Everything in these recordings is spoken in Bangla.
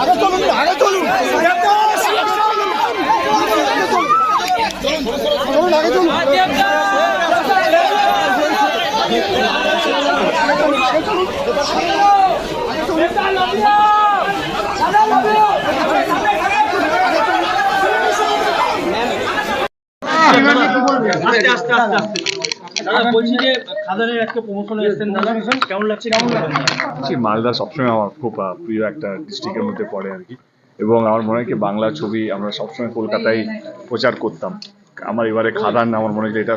আগে চলুন আগে চলুন আস্তে দাদা বলছি যে খাদানের একটা প্রমোশনে এসেছেন দাদা। কেমন লাগছে কেমন লাগছে? মালদা সবসময় আমার খুব প্রিয় একটা ডিস্ট্রিক্টের মধ্যে পড়ে আর কি। এবং আমার মনে হয় কি বাংলা ছবি আমরা সবসময় কলকাতায় প্রচার করতাম। আমার এবারে খাদান আমার মনে হয় যে এটা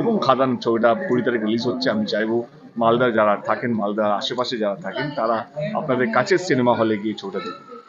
এবং খাদান ছবিটা কুড়ি তারিখ রিলিজ হচ্ছে, আমি চাইব মালদা যারা থাকেন, মালদার আশেপাশে যারা থাকেন, তারা আপনাদের কাছের সিনেমা হলে গিয়ে ছবিটা দেখুন।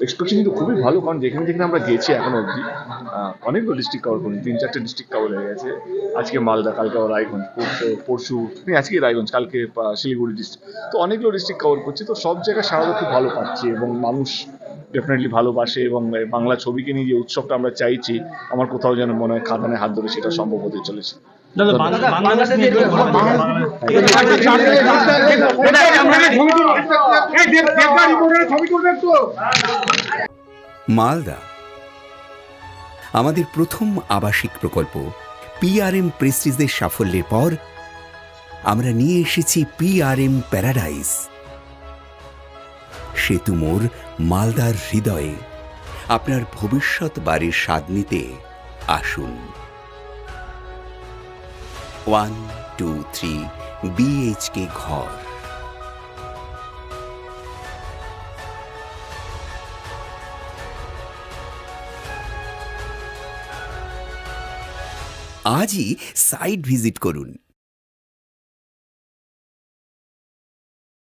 এক্সপেকটেশন কিন্তু খুবই ভালো, কারণ যেখানে যেখানে আমরা গেছি এখন অবধি অনেকগুলো ডিস্ট্রিক্ট কভার করি তিন চারটে ডিস্ট্রিক্ট কভার হয়ে গেছে। আজকে মালদা, কালকে আবার রায়গঞ্জ, পরশু- মানে আজকে রায়গঞ্জ, কালকে শিলিগুড়ি ডিস্ট্রিক্ট তো অনেকগুলো ডিস্ট্রিক্ট কভার করছি, তো সব জায়গায় সারা খুব ভালো পাচ্ছি এবং মানুষ ডেফিনেটলি ভালোবাসে এবং বাংলা ছবিকে নিয়ে যে উৎসবটা আমরা চাইছি আমার কোথাও যেন মনে হয় খাদানে হাত ধরে সেটা সম্ভব হতে চলেছে। মালদা। আমাদের প্রথম আবাসিক প্রকল্প পিআরএম প্রেস্টিজের সাফল্যের পর আমরা নিয়ে এসেছি পিআরএম প্যারাডাইস সেতু মোড় মালদার হৃদয়ে। আপনার ভবিষ্যৎ বাড়ির স্বাদ নিতে আসুন। ওয়ান, টু, থ্রি বিএইচকে ঘর। আজই সাইট ভিজিট করুন।